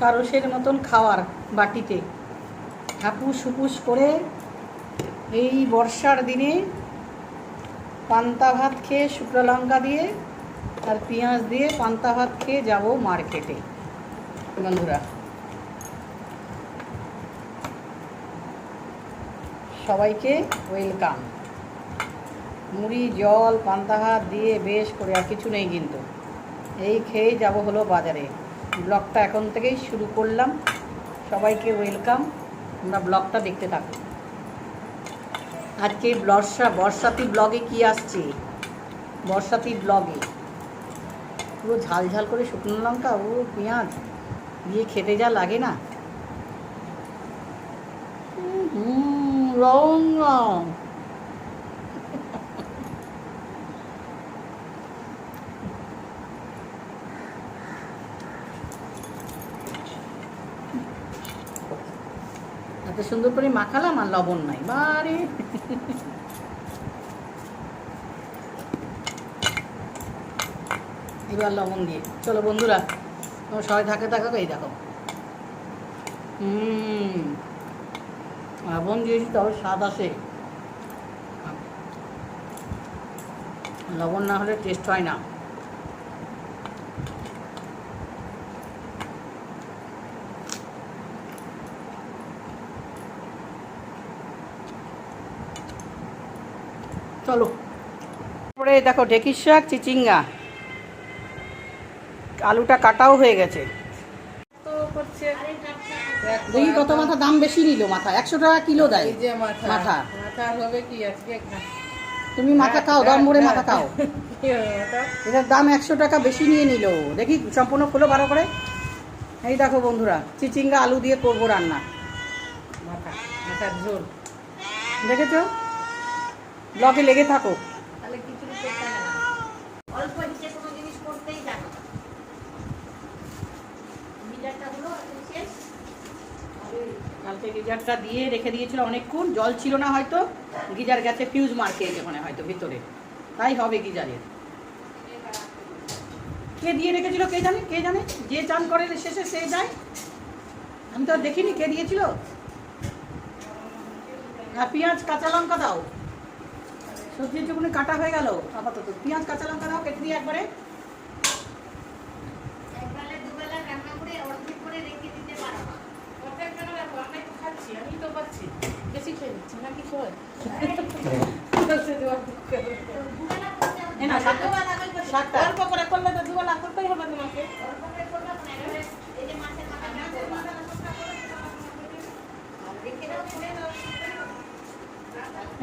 সারসের মতন খাওয়ার বাটিতে। হাপুস হুপুস করে এই বর্ষার দিনে পান্তা ভাত খেয়ে শুকনো লঙ্কা দিয়ে আর পেঁয়াজ দিয়ে পান্তা ভাত খেয়ে যাব মার্কেটে। বন্ধুরা, সবাইকে ওয়েলকাম। মুড়ি, জল, পান্তা ভাত দিয়ে বেশ করে আর কিছু নেই কিন্তু। এই খেয়ে যাব হলো বাজারে। ব্লগটা এখন থেকেই শুরু করলাম। সবাইকে ওয়েলকাম। আমরা ব্লগটা দেখতে থাকো। আজকে বর্ষা, বর্ষাতি ব্লগে কি আসছে? বর্ষাতি ব্লগে। পুরো ঝাল ঝাল করে শুকনো লঙ্কা, ও পেঁয়াজ, দিয়ে খেতে যা লাগে না। রং রং। সুন্দর করে মাখালাম আর লবণ নাই। বারে। এবার লবণ দিয়ে। চলো বন্ধুরা, তোমার সবাই থাকে, থাকো, এই দেখো। হুম। লবণ দিয়েছি, তবে স্বাদ আসে। লবণ না হলে টেস্ট হয় না। চলো। তারপরে দেখো ঢেকির শাক চিচিঙ্গা। আলুটা কাটাও হয়ে গেছে। দেখি কত মাথা দাম বেশি নিল মাথা। একশো টাকা কিলো দেয় মাথা। মাথা। মাথা হবে কি আজকে? তুমি মাথা খাও দম ভরে মাথা খাও। এটার দাম একশো টাকা বেশি নিয়ে নিল। দেখি সম্পূর্ণ খোলো ভালো করে। এই দেখো বন্ধুরা চিচিঙ্গা আলু দিয়ে করব রান্না। মাথা মাথার ঝোল। দেখেছ? ব্লগে লেগে থাকো। তাহলে কিছু করতে হবে না অল্প যে কোনো জিনিস করতেই জানো। মিটারটা হলো শেষ। কালকে গিজারটা দিয়ে রেখে দিয়েছিল অনেকক্ষণ। জল ছিল না হয়তো। গিজার গেছে ফিউজ মার খেয়েছে ওখানে হয়তো ভিতরে। তাই হবে গিজারের কে দিয়ে রেখেছিল কে জানে? কে জানে? যে চান করে শেষে সে যায়। আমি তো আর দেখিনি কে দিয়েছিল। পেঁয়াজ কাঁচা লঙ্কা দাও। সবজির যখন কাটা হয়ে গেল। আপাতত পেঁয়াজ কাঁচা লঙ্কা দাও কেটে দিয়ে একবারে। অল্প করে করলে তো দুবেলা করতেই হবে তোমাকে।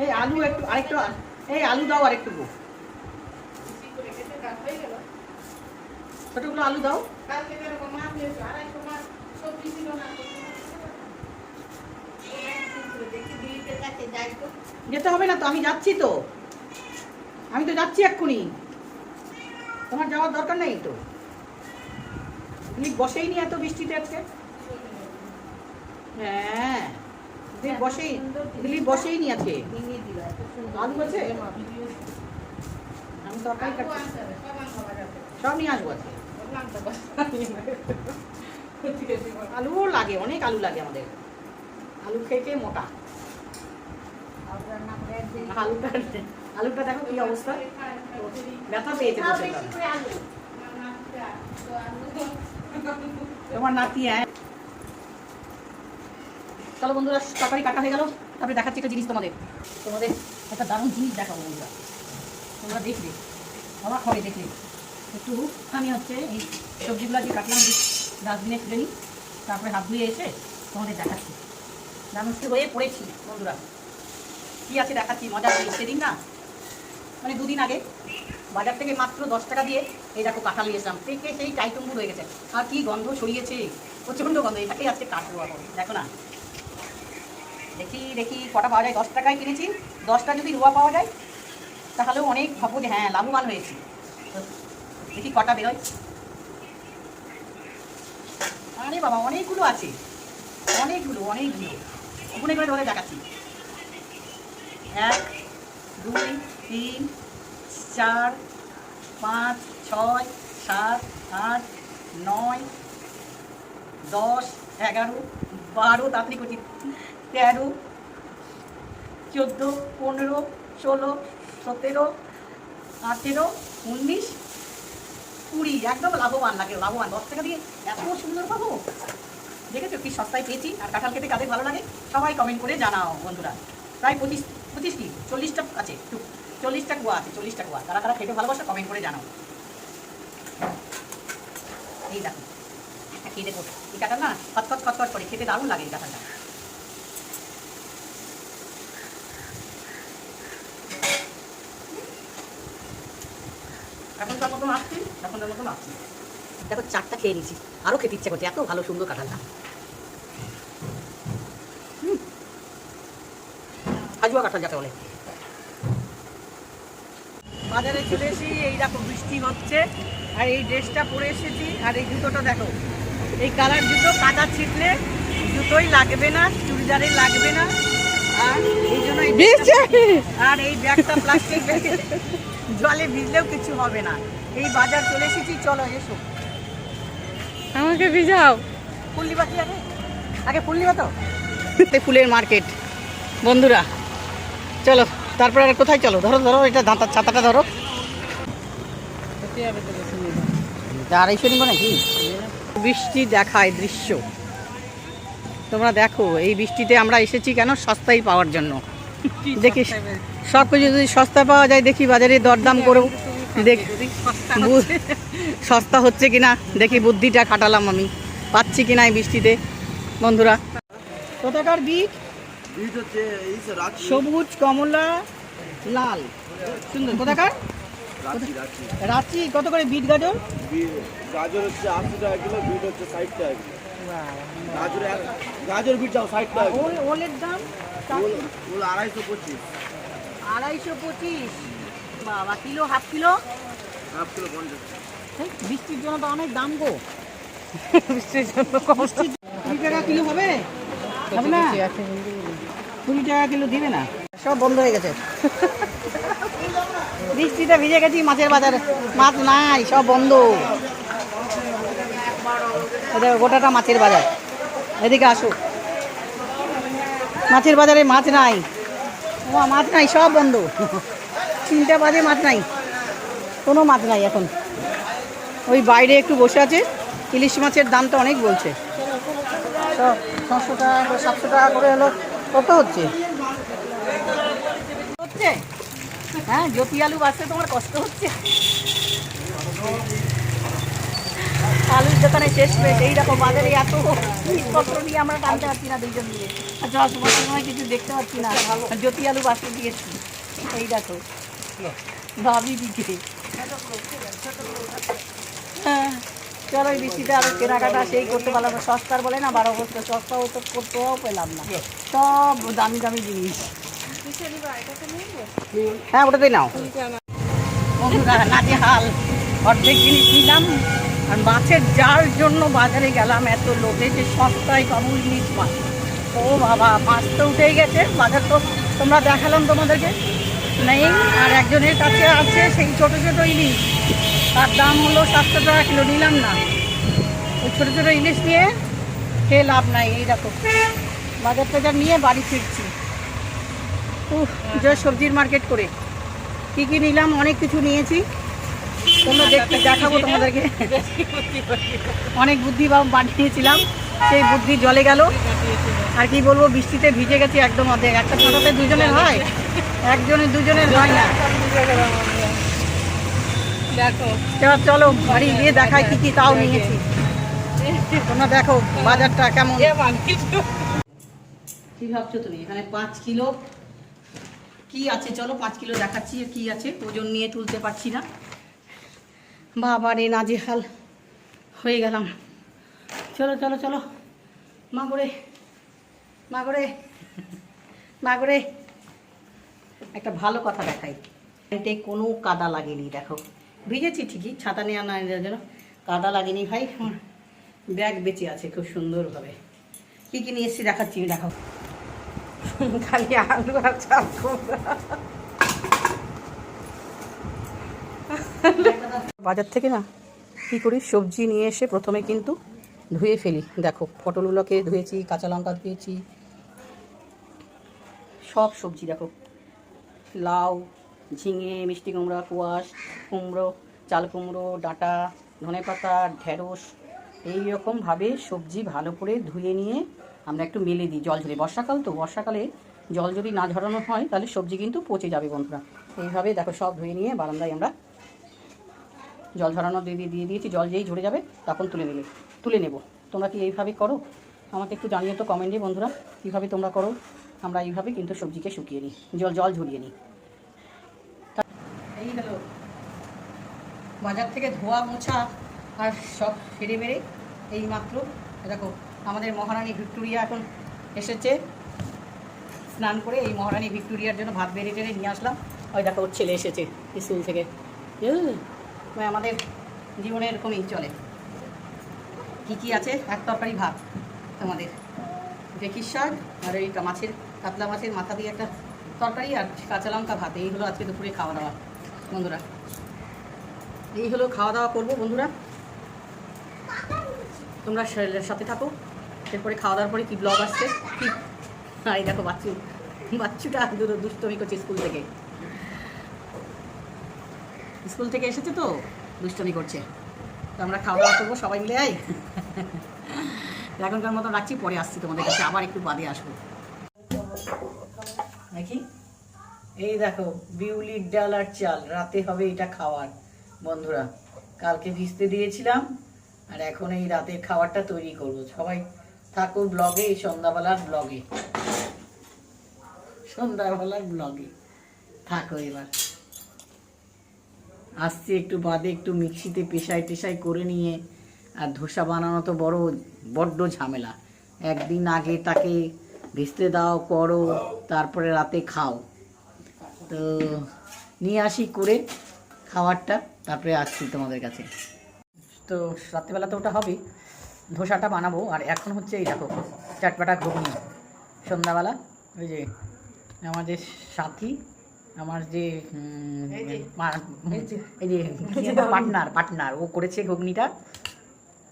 এই আলু একটু আরেকটু এই আলু দাও গেল ছোটগুলো আলু দাও। যেতে হবে না তো, আমি যাচ্ছি তো। আমি তো যাচ্ছি এক্ষুনি। তোমার যাওয়ার দরকার নেই তো। তুমি বসেই নি এত বৃষ্টিতে আজকে? হ্যাঁ বসেই দিলীপ বসেই নি আছে ভেঙে দিল এত সুন্দর আলু আছে আমি তরকারি কাটছি। সব নিয়ে আসব লাগে অনেক আলু লাগে আমাদের। আলু খেয়ে খেয়ে মোটা। আলুটা আলুটা দেখো কি অবস্থা। ব্যথা পেয়েছে তোমার নাতি হ্যাঁ। চলো বন্ধুরা তরকারি কাটা হয়ে গেল। তারপরে দেখাচ্ছি একটা জিনিস তোমাদের। তোমাদের একটা দারুণ জিনিস দেখাবো বন্ধুরা। তোমরা দেখবে, অবাক হবে দেখলে। একটু আমি হচ্ছে এই সবজিগুলো যে কাটলাম ডাস্টবিনে ফেলে নিই তারপরে হাত ধুয়ে এসে তোমাদের দেখাচ্ছি। দারুণ হয়ে পড়েছি বন্ধুরা। কী আছে দেখাচ্ছি? মজা করি সেদিন না মানে দুদিন আগে বাজার থেকে মাত্র দশ টাকা দিয়ে এই দেখো কাঁঠাল নিয়েছিলাম থেকে সেই টাইটুম্বুর হয়ে গেছে। আর কি গন্ধ ছড়িয়েছে। প্রচণ্ড গন্ধ। এটাকেই আজকে কাটবো দেখো না দেখি দেখি, কটা পাওয়া যায়? দশ টাকায় কিনেছি। দশটা যদি রোয়া পাওয়া যায়, তাহলেও অনেক ভাববো যে হ্যাঁ লাভবান হয়েছি। তো দেখি কটা বেরোয়। আরে বাবা, অনেকগুলো আছে। অনেকগুলো অনেকগুলো। গুনে করে ধরে দেখাচ্ছি। এক, দুই, তিন, চার, পাঁচ, ছয়, সাত, আট, নয়, দশ, এগারো, বারো, তাড়াতাড়ি করছি। তেরো, চোদ্দ, পনেরো, ষোলো, সতেরো, আঠেরো, উনিশ, কুড়ি। একদম লাভবান লাগে, লাভবান। দশ টাকা দিয়ে এত সুন্দর পাবো? দেখেছ কি সস্তায় পেয়েছি? আর কাঁঠাল খেতে কাদের ভালো লাগে? সবাই কমেন্ট করে জানাও, বন্ধুরা। প্রায় পঁচিশ পঁচিশ কি? চল্লিশটা আছে চল্লিশটা কুয়া আছে, চল্লিশটা কুয়া। তারা তারা খেতে ভালোবাসে কমেন্ট করে জানাও। এই দেখো খেয়ে দেখো। এই কাঁঠাল না খতখত খতখত করে। খেতে দারুণ লাগে এই কাঁঠালটা এখন তার মতন আসছি এখন তার দেখো চারটা খেয়ে আরও খেতে ইচ্ছে করছে এত ভালো সুন্দর কাঁঠালটা হাজুয়া কাঁঠাল যাকে বলে। বাজারে চলে এসেছি এই দেখো বৃষ্টি হচ্ছে আর এই ড্রেসটা পরে এসেছি আর এই জুতোটা দেখো। এই কালার জুতো কাদা ছিটলে জুতোই লাগবে না চুড়িদারে লাগবে না আর এই জন্য ব্যাগটা- আর এই ব্যাগটা প্লাস্টিক ব্যাগে জলে ভিজলেও কিছু হবে না। এই বাজার চলে এসেছি চলো এসো আমাকে ভিজাও। ফুল নিবা কি আগে? আগে ফুল নিবা তো ফুলের মার্কেট। বন্ধুরা চলো তারপরে আর কোথায় চলো? ধরো ধরো এটা দাঁতার ছাতাটা ধরো। আড়াইশো নিবো নাকি? বৃষ্টি দেখায় দৃশ্য। তোমরা দেখো এই বৃষ্টিতে আমরা এসেছি কেন? সস্তায় পাওয়ার জন্য। দেখি সব কিছু যদি সস্তা পাওয়া যায় দেখি বাজারে দরদাম করেও। দেখ সস্তা হচ্ছে কিনা দেখি বুদ্ধিটা খাটালাম আমি। পাচ্ছি কিনা এই বৃষ্টিতে? বন্ধুরা কোথাকার বীজ? সবুজ কমলা লাল। সুন্দর কোথাকার? রাঁচি কত করে বিট গাজর? গাজর হচ্ছে আশি টাকা কিলো বিট হচ্ছে ষাট টাকা গাজর গাজর বিট যাও ষাট টাকা ওলের দাম ওল আড়াইশো পঁচিশ। আড়াইশো পঁচিশ। বাবা kilo half kilo? Half kilo পঞ্চাশ। বৃষ্টির জন্য তো অনেক দাম গো। বৃষ্টির জন্য কুড়ি টাকা কিলো হবে? হবে না? কুড়ি টাকা কিলো দিবে না। সব বন্ধ হয়ে গেছে। বৃষ্টিতে ভিজে গেছি মাছের বাজারে। মাছ নাই সব বন্ধ। গোটাটা মাছের বাজার। এদিকে আসো। মাছের বাজারে মাছ নাই। ও মাছ নাই সব বন্ধ। তিনটা বাজে মাছ নাই। কোনো মাছ নাই এখন। ওই বাইরে একটু বসে আছে। ইলিশ মাছের দাম তো অনেক বলছে। ছশো টাকা করে, সাতশো টাকা করে হলো। কত হচ্ছে? হ্যাঁ জ্যোতি আলু বাঁচতে তোমার কষ্ট হচ্ছে। আলুর দোকানে শেষ পেয়েছে এইরকম বাজারে এত জিনিসপত্র নিয়ে আমরা টানতে পারছি না দুইজন মিলে। আর সময় সময় কিছু দেখতে পাচ্ছি না। জ্যোতি আলু বাঁচতে দিয়েছি। এই দেখো। ভাবি দিকে। হ্যাঁ চলো এই বৃষ্টিতে আরও কেনাকাটা সেই করতে পারলাম না। সস্তার বলে না বারো বছর সস্তাও তো করতেও পেলাম না। সব দামি দামি জিনিস। হ্যাঁ ওটাতেই নাও। বন্ধুরা নাচে হাল অর্ধেক জিনিস নিলাম। আর মাছের জাল জন্য বাজারে গেলাম এত লোভে যে সস্তায় পাবো ইলিশ মাছ ও বাবা মাছ তো উঠেই গেছে। বাজার তো তোমরা দেখালাম তোমাদেরকে। নেই, আর একজনের কাছে আছে সেই ছোট ছোট ইলিশ। তার দাম হলো সাতশো টাকা কিলো, নিলাম না। ওই ছোটো ছোটো ইলিশ নিয়ে খেয়ে লাভ নাই, এই দেখো। বাজার টাজার নিয়ে বাড়ি ফিরছি। উহ যে সবজির মার্কেট করে। কী কী নিলাম, অনেক কিছু নিয়েছি। তোমরা দেখতে দেখাবো তোমাদেরকে। অনেক বুদ্ধি বানিয়েছিলাম, সেই বুদ্ধি জলে গেল। আর কি বলব, বৃষ্টিতে ভিজে গেছি একদম অর্ধেক। একটা ছোটোতে দুজনের হয়? একজনের দুজনের হয় না। দেখো চলো চলো বাড়ি গিয়ে দেখাই কি কি তাও নিয়েছি। তোমরা দেখো বাজারটা কেমন। কি ভাবছ তুমি? এখানে পাঁচ কিলো। কি আছে? চলো পাঁচ কিলো দেখাচ্ছি কি আছে। ওজন নিয়ে তুলতে পারছি না। বাবা রে নাজেহাল। হয়ে গেলাম। চলো চলো চলো। মা করে মা করে মা করে একটা ভালো কথা দেখাই। এতে কোনো কাদা লাগেনি, দেখো। ভিজেছি ঠিকই, ছাতা নিয়ে আনার জন্য। কাদা লাগেনি ভাই ব্যাগ বেঁচে আছে খুব সুন্দরভাবে। কী কী নিয়ে এসেছি দেখাচ্ছি দেখো। খালি আলু আর বাজার থেকে না, কী করি, সবজি নিয়ে এসে প্রথমে কিন্তু ধুয়ে ফেলি। দেখো পটলগুলোকে ধুয়েছি, কাঁচা লঙ্কা ধুয়েছি। সব সবজি, দেখো। লাউ, ঝিঙে, মিষ্টি কুমড়া, কুয়াশ, কুমড়ো, চাল কুমড়ো, ডাঁটা, ধনে পাতা, ঢেঁড়স এইরকমভাবে সবজি ভালো করে ধুয়ে নিয়ে আমরা একটু মেলে দিই জল ঝরে। বর্ষাকাল তো, বর্ষাকালে জল যদি না ঝরানো হয় তাহলে সবজি কিন্তু পচে যাবে বন্ধুরা। এইভাবে দেখো সব ধুয়ে নিয়ে বারান্দায় আমরা জল ঝরানো দিয়ে দিয়ে দিয়ে দিয়েছি। জল যেই ঝরে যাবে তখন তুলে নেবে, তুলে নেব। তোমরা কি এইভাবে করো? আমাকে একটু জানিয়ে তো কমেন্টে বন্ধুরা, কীভাবে তোমরা করো? আমরা এইভাবে কিন্তু সবজিকে শুকিয়ে নিই, জল জল ঝরিয়ে নিই। এই হলো বাজার থেকে ধোয়া, মোছা আর সব ফেরে মেরে এই মাত্র দেখো আমাদের মহারানী ভিক্টোরিয়া এখন এসেছে। স্নান করে এই মহারানী ভিক্টোরিয়ার জন্য ভাত বেড়ে টেড়ে নিয়ে আসলাম। ওই দেখো ওর ছেলে এসেছে স্কুল থেকে? আমাদের জীবনে এরকমই চলে। কী কী আছে? এক তরকারি ভাত তোমাদের ঢেকির শাক আর এই মাছের কাতলা মাছের মাথা দিয়ে একটা তরকারি আর কাঁচা লঙ্কা ভাত। এই হলো আজকে দুপুরে খাওয়া দাওয়া, বন্ধুরা। এই হলো খাওয়া দাওয়া করব, বন্ধুরা। তোমরা সাথে থাকো। এরপরে খাওয়া দাওয়ার পরে কি ব্লগ আসছে? কি? এই দেখো বাচ্চু। বাচ্চুটা দু- দুষ্টমি করছে স্কুল থেকে। স্কুল থেকে এসেছে তো, দুষ্টমি করছে। তো আমরা খাওয়া দাওয়া করব সবাই মিলে আই এখনকার মতো রাখছি, পরে আসছি তোমাদের কাছে, আবার একটু বাদে আসব। দেখি এই দেখো, বিউলির ডাল আর চাল, রাতে হবে এটা খাওয়ার। বন্ধুরা, কালকে ভিজতে দিয়েছিলাম, আর এখন এই রাতের খাবারটা তৈরি করব। সবাই থাকো ব্লগে, এই সন্ধ্যাবেলার ব্লগে। সন্ধ্যাবেলার ব্লগে। থাকো এবার। আসছি একটু বাদে, একটু মিক্সিতে পেশাই টেশাই করে নিয়ে, আর ধোসা বানানো তো বড়, বড্ড ঝামেলা। একদিন আগে তাকে ভিজতে দাও করো তারপরে রাতে খাও। তো নিয়ে আসি করে খাবারটা তারপরে আসছি তোমাদের কাছে। তো রাত্রিবেলা তো ওটা হবে। ধোসাটা বানাবো। আর এখন হচ্ছে এই দেখো চাটপাটা ঘুগনি। সন্ধ্যাবেলা ওই যে আমার যে সাথী আমার যে, এই যে। এই যে। পার্টনার পার্টনার ও করেছে ঘুগনিটা।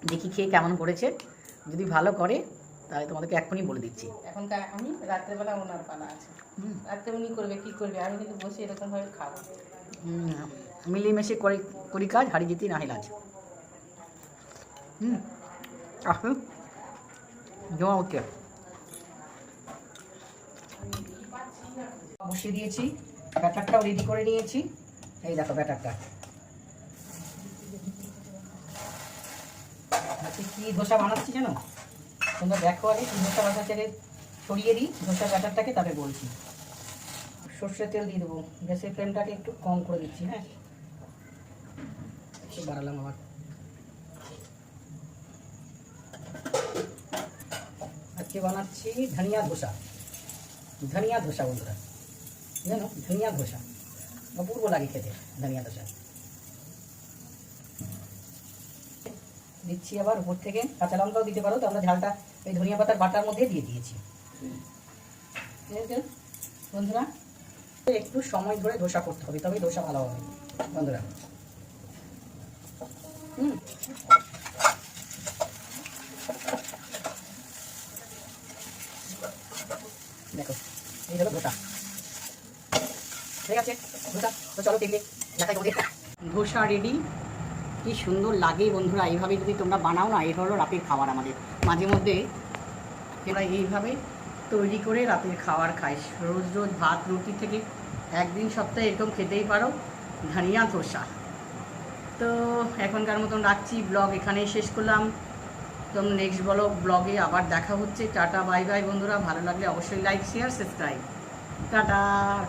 দেখি খেয়ে কেমন করেছে। যদি ভালো করে তাহলে তোমাদেরকে এক্ষুনি বলে দিচ্ছি। এখন এখনকার আমি রাত্রেবেলা ওনার পালা আছে। হুম। রাত্রে উনি করবে কি করবে? আমি কিন্তু বসে এরকম ভাবে খাব। হুম, মিলেমিশে করে করি কাজ হারি জিতি নাহিল আজ হুম জমা হচ্ছে। বসিয়ে দিয়েছি। ব্যাটারটাও রেডি করে নিয়েছি। এই দেখো ব্যাটারটা। আজকে কি ধোসা বানাচ্ছি জানো? তোমরা দেখো আগে ধোসা আগে ছড়িয়ে দিই, ধোসা ব্যাটারটাকে তবে বলছি। সর্ষের তেল দিয়ে দেবো, গ্যাসের ফ্লেমটাকে একটু কম করে দিচ্ছি হ্যাঁ? একটু বাড়ালাম আবার। আজকে বানাচ্ছি ধনিয়া ধোসা। ধনিয়া ধোসা বন্ধুরা। জানো, ধনিয়া ধোসা। অপূর্ব লাগে খেতে, ধনিয়া ধোসা। দিচ্ছি আবার উপর থেকে কাঁচা লঙ্কাও দিতে পারো তো আমরা ঝালটা এই ধনিয়া পাতার বাটার মধ্যে দিয়ে দিয়েছি। বন্ধুরা একটু সময় ধরে ধোসা করতে হবে তবেই ধোসা ভালো হবে। বন্ধুরা। হুম। দেখো এই হলো ধোসা। ঠিক আছে ধোসা। তো চলো দেখবে দেখাই তোমাদের ধোসা রেডি কি সুন্দর লাগে বন্ধুরা, এইভাবে যদি তোমরা বানাও না এই হলো রাতের খাবার আমাদের। মাঝে মধ্যে তোমরা এইভাবে তৈরি করে রাতের খাবার খাই। রোজ রোজ ভাত, রুটি থেকে একদিন সপ্তাহে এরকম খেতেই পারো, ধনিয়া, ধোসা। তো এখনকার মতন রাখছি, ব্লগ এখানেই শেষ করলাম। তো নেক্সট বলো, ব্লগে আবার দেখা হচ্ছে। টাটা বাই বাই বন্ধুরা। ভালো লাগলে অবশ্যই like share subscribe tata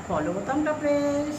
follow বোতামটা press